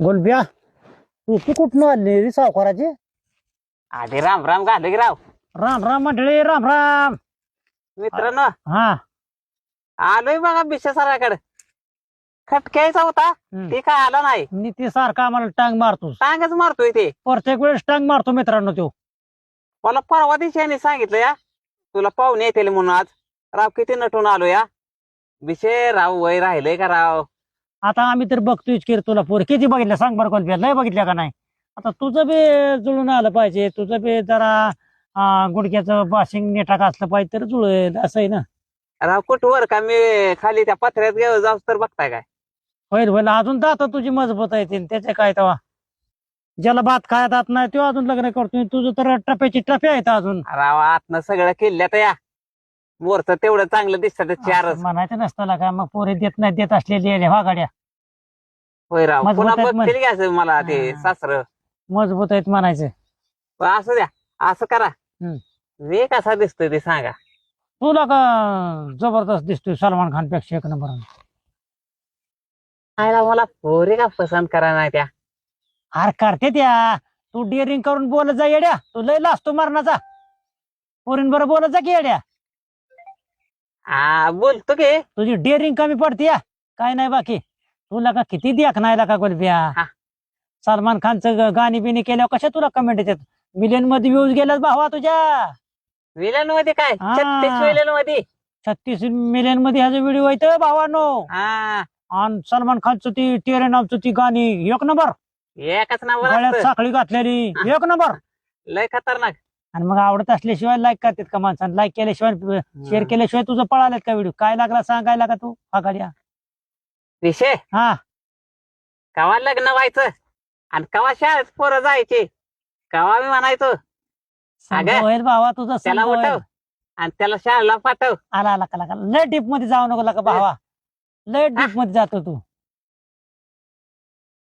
गोलब्या तू तू कुठनं आली रे सावकाराची? आधी राम राम घालू की राव. राम राम मंडळी राम राम. मित्रांनो. हा. आलोय बघा बिशा सराकडे खटक्याचा होता. हम्म. ते काय आला नाही. नीती सारखा आम्हाला टांग मारतोस. टांगच मारतोय ते. प्रत्येक वेळेस टांग मारतो मित्रांनो तो. मला परवा दिवशी यांनी सांगितलं या. तुला पाहुणे येतील म्हणून आज. राव किती नटून आलो या. बिशे राव वय राहिलंय का राव? आता आम्ही तर बघतोयच की तुला पोर किती बघितल्या? सांग बरं गोलब्या लय बघितल्या का नाही? आता तुझं बी जुळून आलं पाहिजे तुझं बी जरा गुडघ्याचं बाशिंग नेटाक असलं पाहिजे तर जुळेल असं आहे ना? राव कुठवर का? मी खाली त्या पत्र्यात घेऊ जाऊस तर बघताय काय? होईल होईल. अजून दात तुझी मजबूत येतील त्याचे काय तेव्हा? ज्याला भात खायत आत नाही तो अजून लग्न करतोय तुझं तर टप्प्याची टप्पे आहेत अजून. राव आतनं सगळं किल्ल्यात या. मोरच तेवढं चांगलं दिसतं चारच. म्हणायचं नसतं का मग पोरे देत नाही देत असलेली आहे होय राव मजबूत पुन्हा आहेत म्हण. बघतील घ्यायचं मला ते हा. सासर? मजबूत आहेत म्हणायचं. असं द्या असं करा. हम्म. मी कसा दिसतोय ते सांगा. तुला का जबरदस्त दिसतोय सलमान खानपेक्षा एक नंबर? आयला मला पोरी का पसंत करा नाही त्या? अरे करते त्या. तू डिअरिंग करून बोलत जा येड्या. तू लय लाजतो मरणाचा. पोरीन बरं बोलत जा की येड्या. आ बोलतो की तुझी डेअरिंग कमी पडते या काय नाही बाकी. तुला का किती द्याक नाही का गोलबिया? हा. सलमान खानचं गाणी बिणी केल्यावर कशा तुला कमेंट येतात? मिलियनमध्ये व्ह्यूज गेल्यात भावा तुझ्या. विलनमध्ये काय? हा. छत्तीस विलनमध्ये. छत्तीस मिलियनमध्ये ह्याचा व्हिडिओ येत भावानो. हा. आणि सलमान खानचं ती टेरे नावचं ती गाणी एक नंबर. एकच नंबर गळ्यात असतं. साखळी घातलेली एक नंबर. लय खतरनाक. आणि मग आवडत असल्याशिवाय लाईक करतात का माणसानं लाईक केल्याशिवाय शेअर केल्याशिवाय तुझं पळालेत का व्हिडिओ काय लागला सांगायला का तू? हा गाड्या विषय हा. कवा लग्न व्हायचं? आणि कवा शाळेत पोरं जायचे? कवा मी म्हणायचो? संग अगं, होईल भावा तुझं त्याला संग होईल. उठव आणि त्याला शाळेला पाठव. आला आला का लय डीपमध्ये जाऊ नको का भावा. लय डीपमध्ये जातो तू.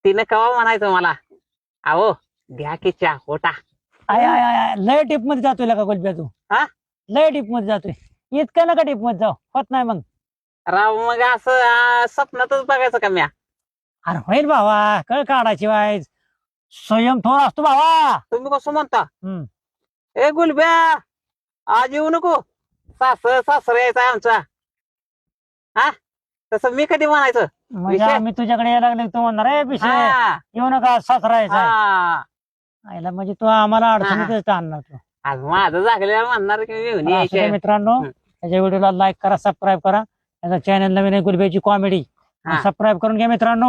तिनं कवा म्हणायचं मला? अहो घ्या की चहा ओटा. आय आय आय आय, लय डीपमध्ये जातोय का गोलब्या तू. हा? लय डीपमध्ये जातोय. इतकं नका डीपमध्ये जाऊ. होत नाही मग. राव मग असं आ, स्वप्नातच बघायचं का म्या? अरे होईल भावा. कळ काढायची वाईज. स्वयं थोर असतो भावा. तुम्ही कसं म्हणता? हम्म. ए गुलब्या आज येऊ नको. सास सासर यायचा आमचा. हा? तसं मी कधी म्हणायचं? म्हणजे विषय? आम्ही तुझ्याकडे यायला लागले तू म्हणणार आहे विषय हा, येऊ नका सासरायचा हा. आईला म्हणजे तू आम्हाला अडचणीतच आणणार तू. आज माझं जागलेलं म्हणणार की मी घेऊन असू दे यायचे मित्रांनो. त्याच्या व्हिडिओला लाईक करा सबस्क्राईब करा. त्याचा चॅनल नवीन आहे गुलब्याची कॉमेडी हा. सबस्क्राईब करून घ्या मित्रांनो.